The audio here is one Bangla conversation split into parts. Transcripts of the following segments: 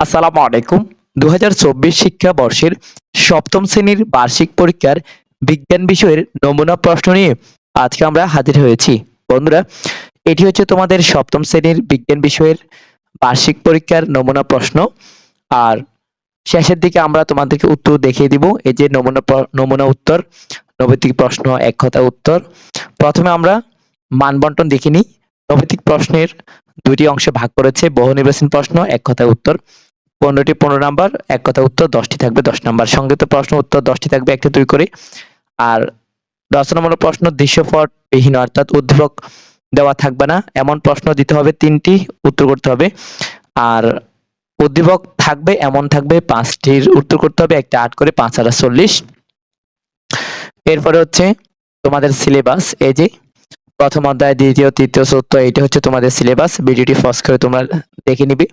আসসালামু আলাইকুম। দু হাজার চব্বিশ শিক্ষাবর্ষের সপ্তম শ্রেণির বার্ষিক পরীক্ষার বিজ্ঞান বিষয়ের নমুনা প্রশ্ন নিয়ে আজকে আমরা হাজির হয়েছি। বন্ধুরা, এটি হচ্ছে তোমাদের সপ্তম শ্রেণির বিজ্ঞান বিষয়ের বার্ষিক পরীক্ষার নমুনা প্রশ্ন। আর শেষের দিকে আমরা তোমাদেরকে উত্তর দেখিয়ে দিব। এই যে নমুনা নমুনা উত্তর, নৈতিক প্রশ্ন, এক কথা উত্তর। প্রথমে আমরা মানবন্টন দেখে নিই। নৈতিক প্রশ্নের দুটি অংশে ভাগ করেছে। বহু নির্বাচন প্রশ্ন, এক কথা উত্তর। পনেরোটি পনেরো নাম্বার, এক কথা উত্তর, দশটি থাকবে, দশ নাম্বার। সংক্ষিপ্ত প্রশ্ন, উত্তর দশটি থাকবে, একটি, দুই করে। আর রচনামূলক প্রশ্ন দৃশ্যপট বিহীন অর্থাৎ উদ্দীপক দেওয়া থাকবে না। এমন প্রশ্ন দিতে হবে, তিনটি উত্তর করতে হবে। আর উদ্দীপক থাকবে, এমন থাকবে, পাঁচটির উত্তর করতে হবে, একটা আট করে, পাঁচ হাজার চল্লিশ। এরপরে হচ্ছে তোমাদের সিলেবাস, এই যে প্রথম অধ্যায়, দ্বিতীয়, তৃতীয়, চতুর্থ, এইটা হচ্ছে তোমাদের সিলেবাস। ভিডিওটি ফস করে তোমরা দেখে নিবে।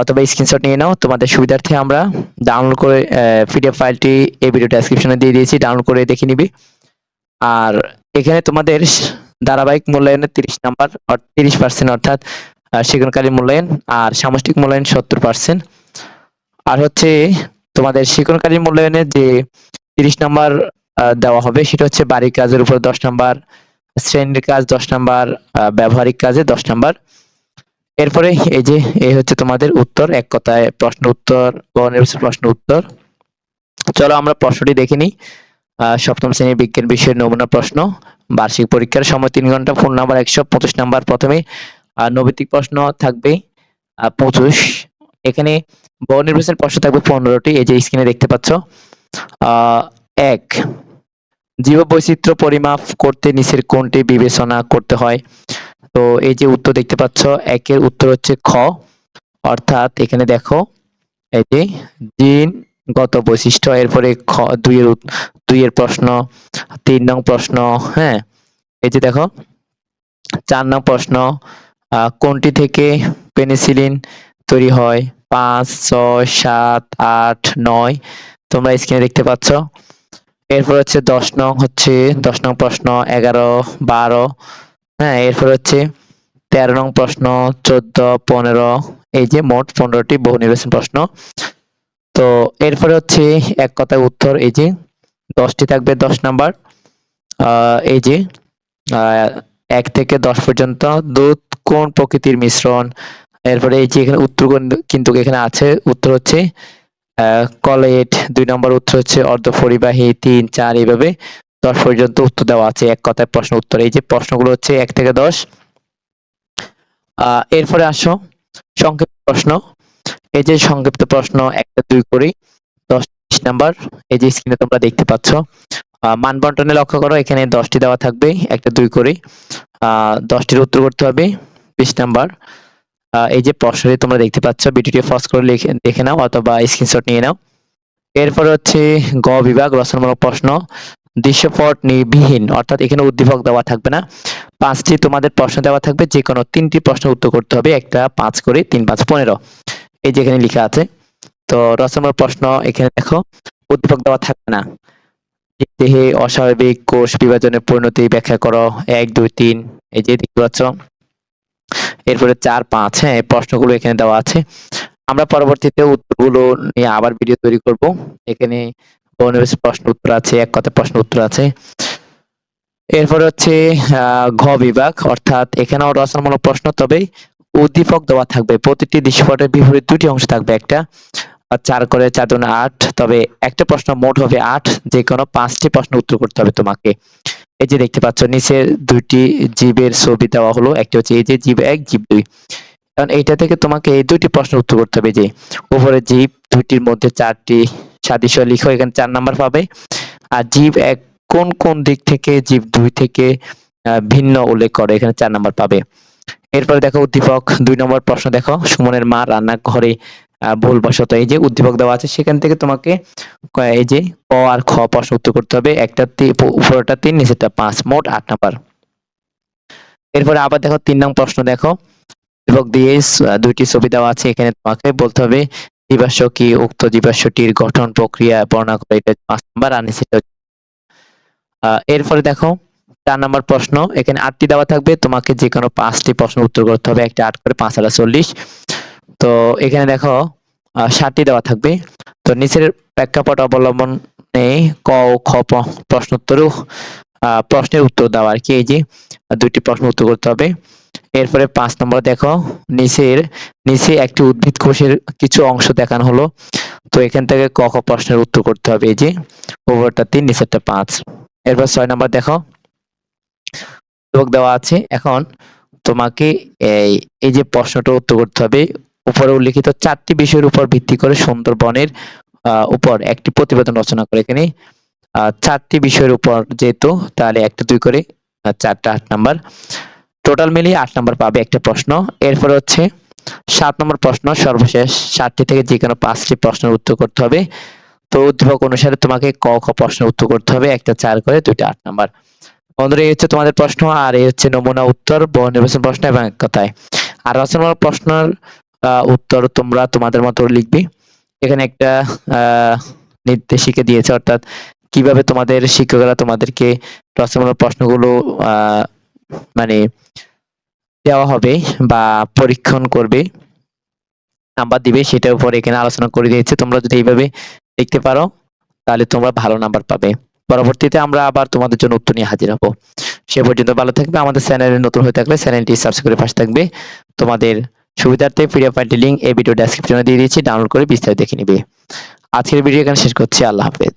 অথবা স্ক্রিনশট নিয়ে নাও। তোমাদের সুবিধার্থে আমরা ডাউনলোড করে পিডিএফ ফাইলটি এই ভিডিও ডেসক্রিপশনে দিয়ে দিয়েছি ডাউনলোড করে দেখে নিবি। আর এখানে তোমাদের ধারাবাহিক মূল্যায়নের তিরিশ নাম্বার তিরিশ পার্সেন্ট অর্থাৎ শিক্ষণকালীন মূল্যায়ন আর সামষ্টিক মূল্যায়ন সত্তর পার্সেন্ট আর হচ্ছে তোমাদের শিক্ষণকালীন মূল্যায়নের যে তিরিশ নাম্বার দেওয়া হবে, সেটা হচ্ছে বাড়ির কাজের উপর দশ নাম্বার, শ্রেণির কাজ দশ নাম্বার ব্যবহারিক কাজে দশ নাম্বার। এরপরে এই যে, এই হচ্ছে তোমাদের উত্তর, এক কথায় প্রশ্ন উত্তর গণনির্বাচন প্রশ্ন উত্তর। চলো আমরা প্রশ্নটি দেখে নিই। সপ্তম শ্রেণির বিজ্ঞান বিষয়ের নমুনা প্রশ্ন। বার্ষিক পরীক্ষার সময় তিন ঘণ্টা ফোন নাম্বার একশো পঁচিশ নাম্বার প্রথমে নৈতিক প্রশ্ন থাকবে পঁচিশ। এখানে বহু নির্বাচন প্রশ্ন থাকবে পনেরোটি, এই যে স্ক্রিনে দেখতে পাচ্ছ। এক জীব বৈচিত্র্য পরিমাপ করতে নিচের কোনটি বিবেচনা করতে হয়? তো এই যে উত্তর দেখতে পাচ্ছ, একের উত্তর হচ্ছে খ। অর্থাৎ এখানে দেখো, এই যে জিনগত বৈশিষ্ট্য, এরপরে খ, দুইয়ের দুইয়ের প্রশ্ন, তিন নং প্রশ্ন হ্যাঁ? এই যে দেখো, চার নং প্রশ্ন কোনটি থেকে পেনিসিলিন তৈরি হয়? পাঁচ, ছয়, সাত, আট, নয়। তোমরা স্ক্রিনে দেখতে পাচ্ছ। এরপর হচ্ছে দশ নং হচ্ছে, দশ নং প্রশ্ন, এগারো, বারো। হ্যাঁ এরপর হচ্ছে তেরো নং প্রশ্ন, চোদ্দ, পনেরো, এই যে মোট পনেরোটি বহু নির্বাচন প্রশ্ন। তো এরপরে হচ্ছে এক কথায় উত্তর, এই যে দশটি থাকবে দশ নাম্বার। এই যে এক থেকে দশ পর্যন্ত দুধ কোন প্রকৃতির মিশ্রণ? এরপরে এই যে এখানে উত্তর কিন্তু এখানে আছে, উত্তর হচ্ছে কলেট দুই নম্বর উত্তর হচ্ছে অর্ধপরিবাহী, তিন, চার, এইভাবে। দশ পর্যন্ত উত্তর দেওয়া আছে, এক কথায় প্রশ্ন উত্তর। এই যে প্রশ্নগুলো হচ্ছে এক থেকে দশ। আহ এরপরে আসো, সংক্ষিপ্ত প্রশ্ন। এই যে সংক্ষিপ্ত প্রশ্ন, একটা, দুই করি। দশ নাম্বার। এই যে স্ক্রিনে তোমরা দেখতে পাচ্ছ মান বন্টনে লক্ষ্য করো, এখানে দশটি দেওয়া থাকবে, একটা, দুই করে। আহ দশটির উত্তর করতে হবে, বিশ নাম্বার। এই যে প্রশ্নটি তোমরা দেখতে পাচ্ছ, ভিডিওটি ফস করে দেখে নাও অথবা স্ক্রিনশট নিয়ে নাও। এরপর হচ্ছে গ বিভাগ, রচনামূলক প্রশ্ন। দৃশ্যপট নির্বিহীন, অর্থাৎ এখানে উদ্দীপক দেওয়া থাকবে না। পাঁচটি তোমাদের প্রশ্ন দেওয়া থাকবে যে কোনো তিনটি প্রশ্ন উত্তর করতে হবে, একটা পাঁচ করে, তিন পাঁচ পনেরো। এই যে এখানে লেখা আছে। তো রচনামূলক প্রশ্ন, এখানে দেখো, উদ্দীপক দেওয়া থাকবে না। দেহে অস্বাভাবিক কোষ বিভাজনের পরিণতি ব্যাখ্যা করো, এক, দুই, তিন, এই যে দেখতে পাচ্ছ। এরপরে চার, পাঁচ হ্যাঁ প্রশ্নগুলো এখানে দেওয়া আছে। আমরা পরবর্তীতে উত্তরগুলো নিয়ে আবার ভিডিও তৈরি করব। এখানে বহুনির্বাচনী প্রশ্ন উত্তর আছে, এক কথা প্রশ্ন উত্তর আছে। এরপরে হচ্ছে ঘ বিভাগ, অর্থাৎ এখানেও রচনামূলক প্রশ্ন, তবে উদ্দীপক দেওয়া থাকবে। প্রতিটি দৃশ্যপটের বিপরীত দুটি অংশ থাকবে একটা চার করে চার দুগুণে আট, তবে একটা প্রশ্ন মোট হবে আট, যে কোনো পাঁচটি প্রশ্ন উত্তর করতে হবে তোমাকে। এই যে দেখতে পাচ্ছ, নিচে দুইটি জীবের ছবি দেওয়া হলো, একটা হচ্ছে এই যে জীব এক, জীব দুই। কারণ এইটা থেকে তোমাকে এই দুইটি প্রশ্ন উত্তর করতে হবে, যে উপরে জীব দুইটির মধ্যে চারটি সাদৃশ্য লিখো, এখানে চার নাম্বার পাবে। আর জীব এক, কোন কোন দিক থেকে, জীব দুই থেকে ভিন্ন উল্লেখ করে, এখানে চার নাম্বার পাবে। এরপরে দেখো উদ্দীপক, দুই নম্বর প্রশ্ন দেখো, সুমনের মা রান্নাঘরে ভুলবশত এই যে উদ্দীপক দেওয়া আছে, সেখান থেকে তোমাকে এই যে ক আর খ প্রশ্ন উত্তর করতে হবে, একটা তি- উপ- উপরেরটা তিন, নিচেরটা পাঁচ, মোট আট নাম্বার। এরপরে আবার দেখো তিন নং প্রশ্ন দেখো, উদ্দীপক দিয়ে দুইটি ছবি দেওয়া আছে, এখানে তোমাকে বলতে হবে জীবাশ্ম কি উক্ত জীবাশ্মটির গঠন প্রক্রিয়া বর্ণনা করে এটা পাঁচ নাম্বার আর হচ্ছে- এরপরে দেখো চার নম্বর প্রশ্ন এখানে আটটি দেওয়া থাকবে তোমাকে যে কোনো পাঁচটি প্রশ্ন উত্তর করতে হবে একটা আট করে পাঁচ হাজার চল্লিশ। তো এখানে দেখো সাতটি দেওয়া থাকবে। তো নিচের প্রেক্ষাপট অবলম্বনে ক ও খ প- প্রশ্নোত্তর আহ, প্রশ্নের উত্তর দেওয়া আর কি এই যে দুইটি প্রশ্ন উত্তর করতে হবে। এরপরে পাঁচ নম্বর দেখো, নিচের, নিচে একটি উদ্ভিদ কোষের কিছু অংশ দেখানো হলো। তো এখান থেকে ক, খ প্রশ্নের উত্তর করতে হবে, এই যে উপরটা তিন, নিচেরটা পাঁচ। এরপর ছয় নম্বর দেখো দেওয়া আছে। এখন তোমাকে এই এই যে প্রশ্নটা উত্তর করতে হবে, উপরে উল্লিখিত চারটি বিষয়ের উপর ভিত্তি করে সুন্দরবনের উপর একটি প্রতিবেদন রচনা করে এখানে। চারটি বিষয়ের উপর যেহেতু, তাহলে একটা দুই করে চারটা আট নাম্বার। টোটাল মিলিয়ে আট নম্বর পাবে একটা প্রশ্ন। এরপর হচ্ছে সাত নম্বর প্রশ্ন সর্বশেষ সাতটি থেকে যে কোনো পাঁচটি প্রশ্নের উত্তর করতে হবে। তো উদ্দীপক অনুসারে তোমাকে ক খ প্রশ্নের উত্তর করতে হবে একটা চার করে দুইটা আট নাম্বার। বন্ধুরা এই হচ্ছে তোমাদের প্রশ্ন আর এই হচ্ছে নমুনা উত্তর বহু নির্বাচন প্রশ্ন এবং এক কথায়। আর রচনামূলক প্রশ্নের উত্তর তোমরা তোমাদের মতো লিখবে। এখানে একটা নির্দেশিকা দিয়েছে অর্থাৎ কীভাবে তোমাদের শিক্ষকরা তোমাদেরকে প্রশ্নগুলো আহ, মানে দেওয়া হবে বা পরীক্ষণ করবে, নাম্বার দিবে, সেটার উপর এখানে আলোচনা করে দিয়েছে। তোমরা যদি এইভাবে লিখতে পারো, তাহলে তোমরা ভালো নাম্বার পাবে। পরবর্তীতে আমরা আবার তোমাদের জন্য উত্তর নিয়ে হাজির হব। সে পর্যন্ত ভালো থাকবে। আমাদের চ্যানেলে নতুন হয়ে থাকলে চ্যানেলটি সাবস্ক্রাইব করে পাশে থাকবে। তোমাদের সুবিধার্থে পিডিএফ ফাইলটি লিঙ্ক এই ভিডিও ডেসক্রিপশনে দিয়ে দিয়েছি। ডাউনলোড করে বিস্তারিত দেখে নিবে। আজকের ভিডিও এখানে শেষ করছি। আল্লাহ হাফেজ।